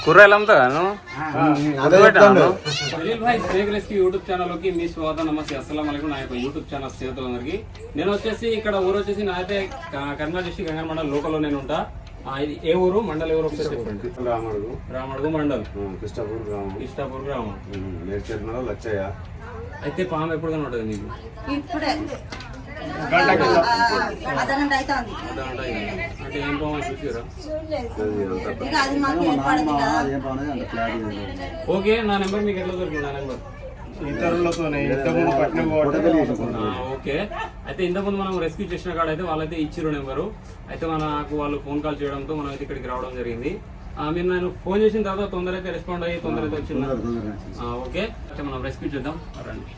కూరగాయలు అదే చెప్తాను సలీల్ భాయ్ యూట్యూబ్ మీ స్వాగతం నమస్తే అస్సలం అయికం నా యొక్క యూట్యూబ్ ఛానల్ స్నేహితులందరికీ నేను వచ్చేసి ఇక్కడ ఊరు వచ్చేసి నాదైతే కర్నూలు డిస్టిక్ గంగన్ మండల్ లోకల్లో నేను ఉంటా ఆ, ఇది ఏ ఊరు మండల్ ఎవరు ఒకసారి చెప్పండి రామడుగు రామడుగు మండల్ కృష్ణపూర్ గ్రామం ఇష్టాపూర్ గ్రామం నేర్చేతున్నారు లచ్చయ్య అయితే పాము ఎప్పుడు కనబడుతుంది నీకు? ఇప్పుడే. అంటే అంటే ఏం పాము చూసారా ఇక అది మాకు ఏర్పడదు కదా. ఓకే నా నెంబర్ మీకు ఎట్లా దొరికింది? నా నెంబర్. ఇతరులతోనే ఇంతకుముందు ఓకే. అయితే ఇంతకుముందు మనం రెస్క్యూ చేసిన కాడ అయితే వాళ్ళైతే ఇచ్చిరు నెంబరు. అయితే మనకు వాళ్ళు ఫోన్ కాల్ చేయడంతో మనం అయితే ఇక్కడికి రావడం జరిగింది. మీరు నేను ఫోన్ చేసిన తర్వాత తొందర అయితే రెస్పాండ్ అయ్యి తొందర అయితే వచ్చింది? ఓకే. మనం రెస్క్యూ చేద్దాం. రండి.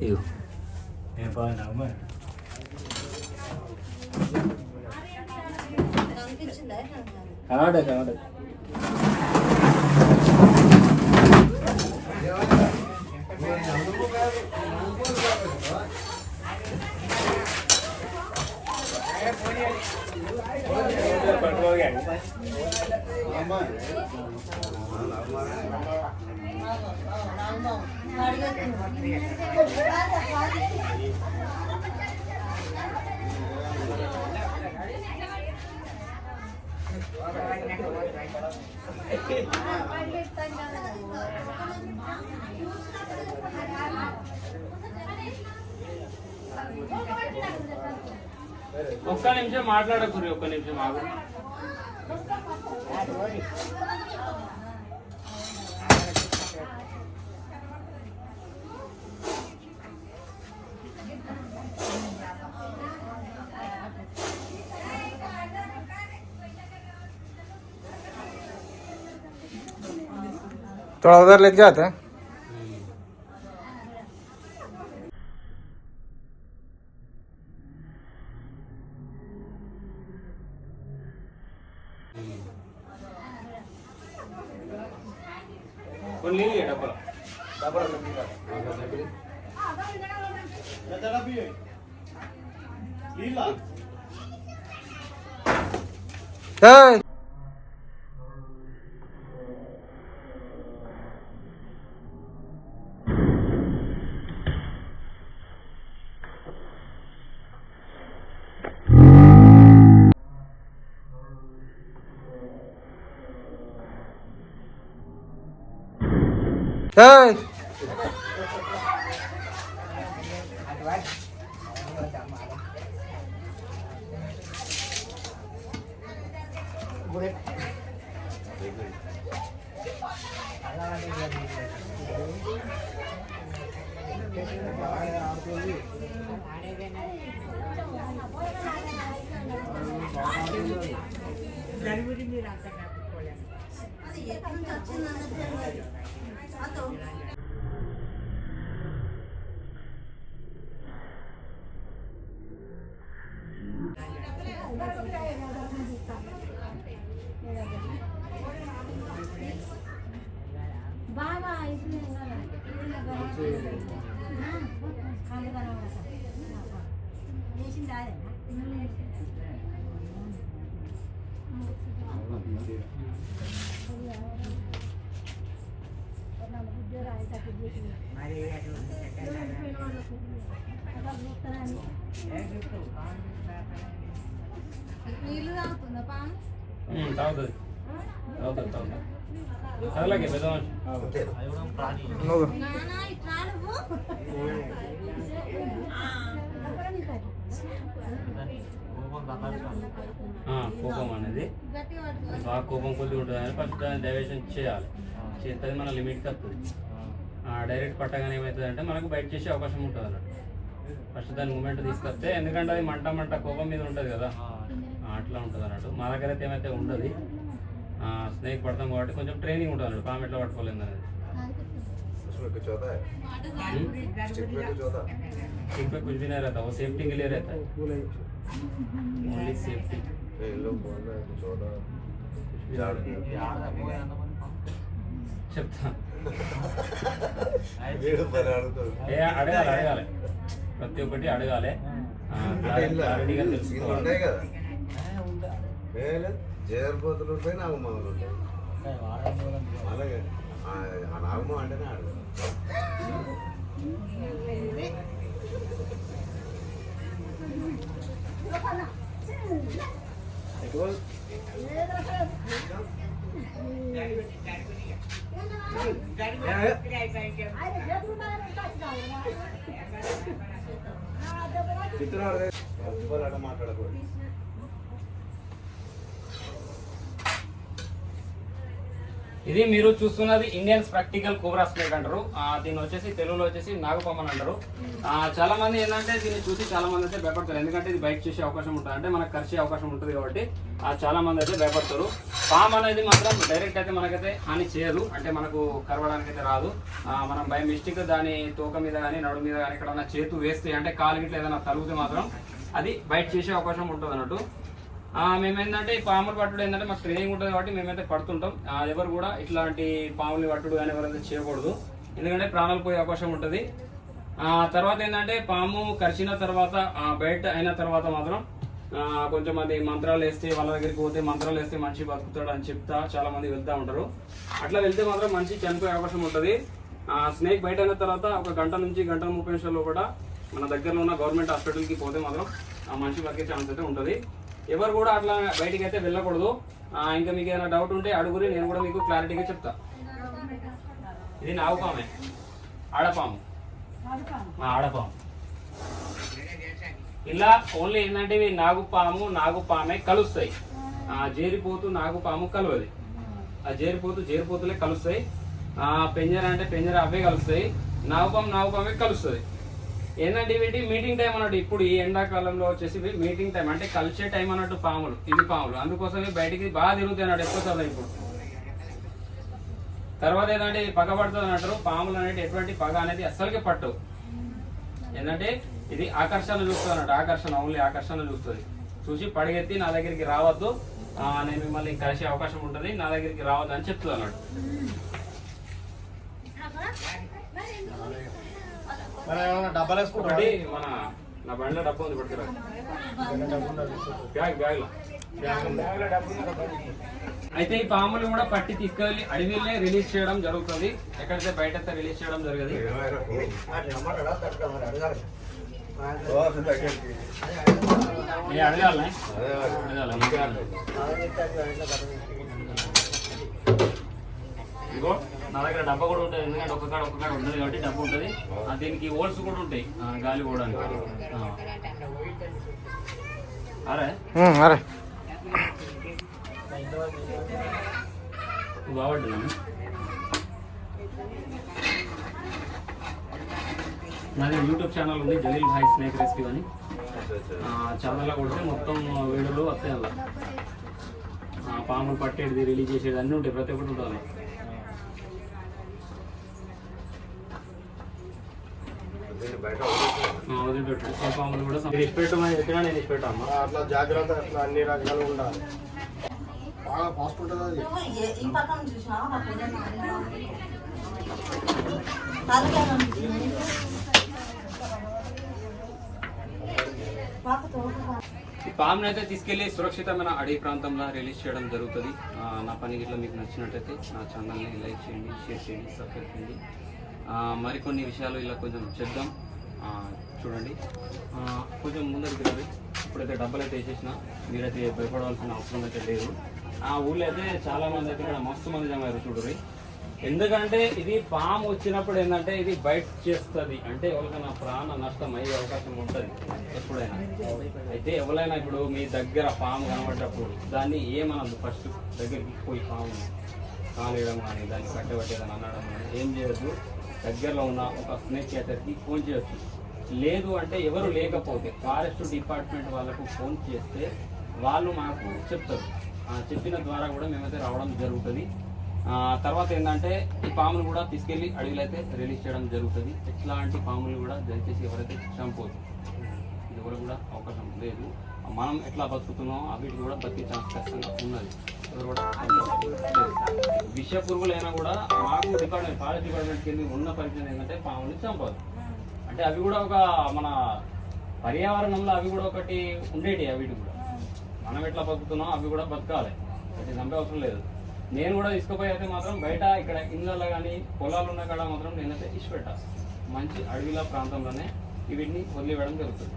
Yêu. Em phơi nóng rồi. അങ്ങോട്ട് അങ്ങോട്ട് Yeah. ఇగో అనిపించిందా ఒక్క నిమిషం మాట్లాడకూరి ఒక్క నిమిషం ఆగు थोड़ा उधर लेके जाते हैं కొన్ని నీళ్ళు ఇయ్యి డబ్బా Hey! Hey! అది ఎక్కడి నుంచి వచ్చిందన్నది తెలియదు. అదో 啥都。నీళ్ళు తాగుతుందా పాము? తాగుతుంది. తాగుతుంది తాగుతుంది. అలాగే కోపం అనేది. బాగా కోపం కొద్ది ఉంటుంది అని ఫస్ట్ డైవర్షన్ చేయాలి. చేస్తే మన లిమిట్కి వస్తుంది డైరెక్ట్ పట్టగానే ఏమవుతుంది అంటే మనకు బయట చేసే అవకాశం ఉంటుంది అన్నట్టు ఫస్ట్ దాని మూమెంట్ తీసుకొస్తే ఎందుకంటే అది మంట మంట కోపం మీద ఉంటుంది కదా అట్లా ఉంటుంది అన్నట్టు మా దగ్గర అయితే ఏమైతే ఉండదు స్నేక్ పడతాం కాబట్టి కొంచెం ట్రైనింగ్ ఉంటుంది అన్నట్టు పాము ఎట్లా పట్టుకోలేదు అనేది उसमें कुछ होता है स्टिक में कुछ होता है ठीक पे कुछ भी नहीं रहता वो सेफ्टी के लिए रहता है ओनली सेफ्टी नहीं, इन लोग बोल रहे हैं कुछ होता చెప్తాను. అడగాలి అడగాలి. ప్రతి ఒక్కటి అడగాలి. క్లారిటీగా తెలుసుకోవాలి. జయర్బోతులు ఉంటాయి నాగమాలు ఉంటాయి. అలాగే. ఆ నాగమం అంటేనే అడగాలి చిత్రాలు మాట్లాడకూడదు. ఇది మీరు చూస్తున్నది ఇండియన్స్ ప్రాక్టికల్ కోబ్రా స్నేక్ అంటారు. దీన్ని వచ్చేసి తెలుగులో వచ్చేసి నాగపామన్ అంటారు. చాలా మంది ఏంటంటే దీన్ని చూసి చాలా మంది అయితే భయపడతారు. ఎందుకంటే ఇది బైక్ చేసే అవకాశం ఉంటుంది. అంటే మనకు ఖర్చే అవకాశం ఉంటుంది కాబట్టి చాలా మంది అయితే భయపడతారు. పామ్ అనేది మాత్రం డైరెక్ట్ అయితే మనకైతే హాని చేయదు. అంటే మనకు కరవడానికి అయితే రాదు. మనం బై మిస్టేక్ దాని తోక మీద కానీ నడు మీద కానీ ఎక్కడన్నా చేతు వేస్తే అంటే కాలు గిట్ల ఏదైనా తలుగుతే మాత్రం అది బయట చేసే అవకాశం ఉంటుంది అన్నట్టు. మేము మేమేంటంటే పాములు పట్టుడు ఏంటంటే మాకు ట్రైనింగ్ ఉంటుంది కాబట్టి మేమైతే పడుతుంటాం. ఆ, ఎవరు కూడా ఇట్లాంటి పాములు పట్టుడు కానీ ఎవరైతే చేయకూడదు. ఎందుకంటే ప్రాణాలు పోయే అవకాశం ఉంటుంది. తర్వాత ఏంటంటే పాము కరిచిన తర్వాత ఆ, బయట అయిన తర్వాత మాత్రం కొంచెం మంది మంత్రాలు వేస్తే వాళ్ళ దగ్గరికి పోతే మంత్రాలు వేస్తే మనిషి బతుకుతాడు అని చెప్తా చాలా మంది వెళ్తా ఉంటారు. అట్లా వెళ్తే మాత్రం మనిషి చనిపోయే అవకాశం ఉంటుంది. స్నేక్ బయట అయిన తర్వాత ఒక గంట నుంచి గంట ముప్పై నిమిషాల్లో కూడా మన దగ్గరలో ఉన్న గవర్నమెంట్ హాస్పిటల్కి పోతే మాత్రం ఆ మనిషి బతికే ఛాన్స్ అయితే ఉంటుంది. ఎవరు కూడా అట్లా బయటికి అయితే వెళ్ళకూడదు ఇంకా మీకు ఏదైనా డౌట్ ఉంటే అడుగురి నేను కూడా మీకు క్లారిటీగా చెప్తా. ఇది నాగుపామే ఆడపాము. ఆడపాము. ఇలా ఓన్లీ ఏంటంటే ఇవి నాగుపాము నాగుపామే కలుస్తాయి. ఆ జేరిపోతు నాగుపాము కలవది. ఆ జేరిపోతు జేరిపోతులే కలుస్తాయి. ఆ పెంజర అంటే పెంజర అవే కలుస్తాయి. నాగుపాము నాగుపామే కలుస్తుంది ఏంటంటే వీటి మీటింగ్ టైం అన్నట్టు ఇప్పుడు ఈ ఎండాకాలంలో వచ్చేసి మీటింగ్ టైం అంటే కలిసే టైం అన్నట్టు పాములు ఇది పాములు. అందుకోసమే బయటికి బాగా తిరుగుతాయి అన్నట్టు ఎక్కువ శాతం ఇప్పుడు. తర్వాత ఏంటంటే పగ పడుతుంది అంటారు పాములు అనేది ఎటువంటి పగ అనేది అస్సలకి పట్టవు. ఏంటంటే ఇది ఆకర్షణ చూస్తుంది అన్నట్టు ఆకర్షణ ఓన్లీ ఆకర్షణ చూస్తుంది. చూసి పడిగెత్తి నా దగ్గరికి రావద్దు. నేను మిమ్మల్ని కలిసే అవకాశం ఉంటుంది నా దగ్గరికి రావద్దు అని చెప్తుంది అన్నట్టు. మరి ఏమైనా డబ్బాలు వేసుకుంటారా ఒకటి మన నా బండిలో డబ్బు ఉంది పట్టుకురా బ్యాగ్ బ్యాగ్లో అయితే ఈ పాములు కూడా పట్టి తీసుకెళ్ళి అడవిలో రిలీజ్ చేయడం జరుగుతుంది. ఎక్కడైతే బయట అయితే రిలీజ్ చేయడం జరగదు. ఏ అడగాలనే? అడగాలి ఇగో నా దగ్గర డబ్బా కూడా ఉంటుంది ఎందుకంటే ఒక్క కాడ ఒక్క కాడ ఉంటుంది కాబట్టి డబ్బా ఉంటుంది. ఆ, దీనికి హోల్స్ కూడా ఉంటాయి. ఆ, గాలి పోవడానికి. ఆ. అరే? అరే. బాగుంటుంది నాది యూట్యూబ్ ఛానల్ ఉంది జలీల్ భాయ్ స్నేక్ రెస్క్యూ అని. ఆ, ఛానల్లో కొడితే మొత్తం వీడియోలు వస్తాయి అలా ఆ, పాములు పట్టేది రిలీజ్ చేసేది అన్నీ ఉంటాయి. ప్రతి ఒక్కటి ఉంటుంది పాములు కూడా చెప్పినా నేను అట్లా జాగ్రత్త అట్లా అన్ని రకాలు ఉండాలి. బాగా ఫాస్ట్ ఉంటుంది అది. ఈ పాముని అయితే తీసుకెళ్ళి సురక్షితమైన అడవి ప్రాంతంలో రిలీజ్ చేయడం జరుగుతుంది. ఆ, నా పని గిట్ల మీకు నచ్చినట్టయితే నా ఛానల్ని లైక్ చేయండి షేర్ చేయండి సబ్స్క్రైబ్ చేయండి. ఆ, మరికొన్ని విషయాలు ఇలా కొంచెం చెప్దాం. చూడండి. కొంచెం ముందరికి రండి ఇప్పుడైతే డబ్బులు అయితే వేసేసిన. మీరైతే భయపడవలసిన అవసరం అయితే లేదు. ఆ ఊళ్ళో అయితే చాలా మంది అయితే ఇక్కడ మస్తు మంది జమారు చూడరు చూడండి ఎందుకంటే ఇది పాము వచ్చినప్పుడు ఏంటంటే ఇది బయట చేస్తుంది. అంటే ఎవరికైనా ప్రాణ నష్టం అయ్యే అవకాశం ఉంటుంది ఎప్పుడైనా. అయితే ఎవరైనా ఇప్పుడు మీ దగ్గర పాము కనబడ్డప్పుడు దాన్ని ఏమనద్దు ఫస్ట్. దగ్గరికి పోయి పాము కాలేయడం కానీ దాన్ని కట్టబట్టేదని అనడం కానీ ఏం చేయొద్దు. దగ్గరలో ఉన్న ఒక స్నేక్ ఫోన్ చేయొచ్చు. లేదు అంటే ఎవరు లేకపోతే ఫారెస్ట్ డిపార్ట్మెంట్ వాళ్ళకు ఫోన్ చేస్తే వాళ్ళు మాకు చెప్తారు. చెప్పిన ద్వారా కూడా మేమైతే రావడం జరుగుతుంది. తర్వాత ఏంటంటే ఈ పాములు కూడా తీసుకెళ్ళి అడవిలో అయితే రిలీజ్ చేయడం జరుగుతుంది. ఎట్లాంటి పాములు కూడా దయచేసి ఎవరైతే చంపవద్దు ఇది కూడా అవకాశం లేదు. మనం ఎట్లా బతుకుతున్నామో అవి కూడా బతికే ఛాన్స్ ఖచ్చితంగా ఉన్నది. విష పురుగులైనా కూడా మాకు డిపార్ట్మెంట్ ఫారెస్ట్ డిపార్ట్మెంట్ కింద ఉన్న పరిచయం ఏంటంటే పాముని చంపదు అంటే అవి కూడా ఒక మన పర్యావరణంలో అవి కూడా ఒకటి ఉండేటి అవి కూడా. మనం ఎట్లా బతుకుతున్నాం అవి కూడా బతకాలి. అది చంపే అవసరం లేదు. నేను కూడా తీసుకుపోయి అయితే మాత్రం బయట ఇక్కడ ఇళ్ళల్లో కానీ పొలాలు ఉన్న కాడ మాత్రం నేనైతే ఇష్టపెట్టా మంచి అడవిల ప్రాంతంలోనే వీటిని వదిలివేయడం జరుగుతుంది.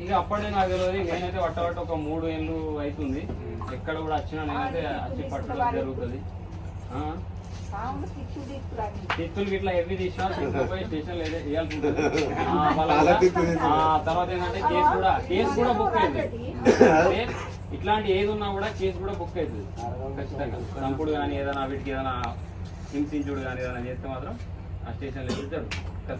ఇక అప్పటి నాకు తెలియదు నేనైతే పట్టబట్టి ఒక మూడు ఏళ్ళు అవుతుంది. ఎక్కడ కూడా వచ్చినా నేనైతే వచ్చి పట్టడం జరుగుతుంది. ఆ? తిత్తులు ఇట్లా ఎవి తీసినా తీసుకుపోయి స్టేషన్ తర్వాత ఏంటంటే కేసు కూడా కేసు కూడా బుక్ అయింది. ఇట్లాంటి ఏది ఉన్నా కూడా కేసు కూడా బుక్ అవుతుంది ఖచ్చితంగా. చంపుడు కానీ ఏదైనా వీటికి ఏదైనా హింసించుడు కానీ ఏదైనా చేస్తే మాత్రం ఆ స్టేషన్లో జరుగుతుంది ఖచ్చితంగా